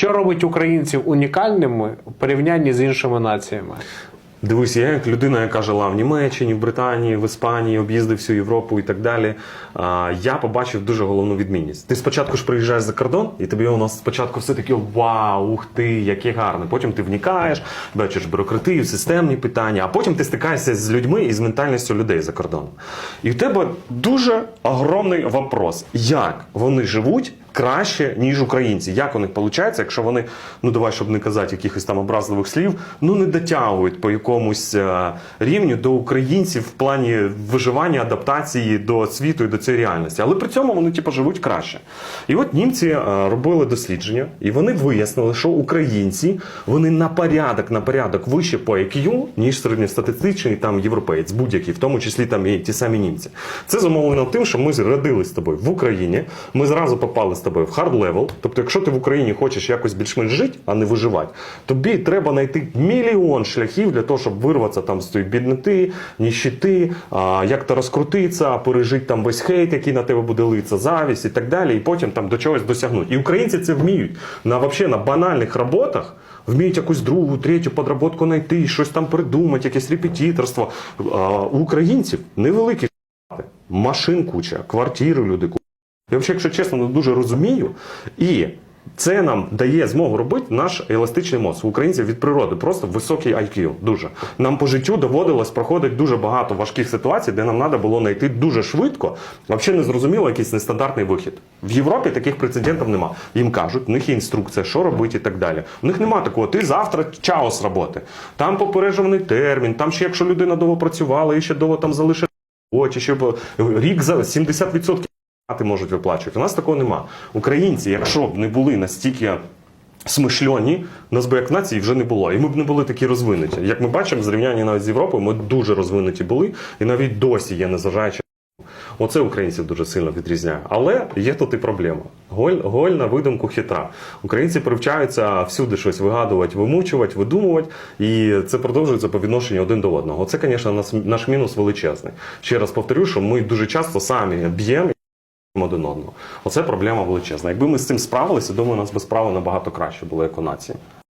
Що робить українців унікальними у порівнянні з іншими націями? Дивись, я як людина, яка жила в Німеччині, в Британії, в Іспанії, об'їздив всю Європу і так далі. Я побачив дуже головну відмінність. Ти спочатку ж приїжджаєш за кордон, і тобі у нас спочатку все таке вау, ух ти, яке гарне. Потім ти вникаєш, бачиш бюрократію, системні питання, а потім ти стикаєшся з людьми і з ментальністю людей за кордоном. І в тебе дуже огромний вопрос, як вони живуть. Краще, ніж українці. Як у них виходить, якщо вони, ну давай, щоб не казати якихось там образливих слів, ну не дотягують по якомусь е, рівню до українців в плані виживання, адаптації до світу і до цієї реальності. Але при цьому вони типу, живуть краще. І от німці е, робили дослідження, і вони вияснили, що українці вони на порядок, на порядок вище по IQ, ніж середньостатистичний там європеєць, будь-який, в тому числі там і ті самі німці. Це зумовлено тим, що ми родились з тобою в Україні. Ми зразу попали з тобою в хард левел. Тобто, якщо ти в Україні хочеш якось більш-менш жити, а не виживати, тобі треба знайти мільйон шляхів для того, щоб вирватися там з тієї бідноти, ніщити, як то розкрутитися, пережити там весь хейт, який на тебе буде литися, завість і так далі, і потім там до чогось досягнути. І українці це вміють на вообще на банальних роботах. Вміють якусь другу, третю подработку знайти, щось там придумати, якесь репетиторство. А, у українців невеликі машин куча, квартири люди купують. Я взагалі, якщо чесно, не дуже розумію. І це нам дає змогу робити наш еластичний мозок. Українців від природи просто високий IQ. Дуже. Нам по життю доводилось проходити дуже багато важких ситуацій, де нам треба було знайти дуже швидко, взагалі не зрозуміло якийсь нестандартний вихід. В Європі таких прецедентів нема. Їм кажуть, в них є інструкція, що робити і так далі. У них нема такого, ти завтра чао з роботи. Там попереджений термін, там ще якщо людина довго працювала і ще довго там залишить очі, щоб рік за 70% ти можуть виплачувати. У нас такого нема. Українці, якщо б не були настільки смишльоні, нас би як нації вже не було. І ми б не були такі розвинуті. Як ми бачимо, в зрівнянні навіть з Європою, ми дуже розвинуті були, і навіть досі є, незважаючи. Оце українців дуже сильно відрізняє. Але є тут і проблема. Голь, голь на видумку хитра. Українці привчаються всюди щось вигадувати, вимучувати, видумувати, і це продовжується по відношенню один до одного. Оце, звісно, наш мінус величезний. Ще раз повторю, що ми дуже часто самі б'ємо один одного. Оце проблема величезна. Якби ми з цим справилися, думаю, у нас би справи набагато краще було як у нації.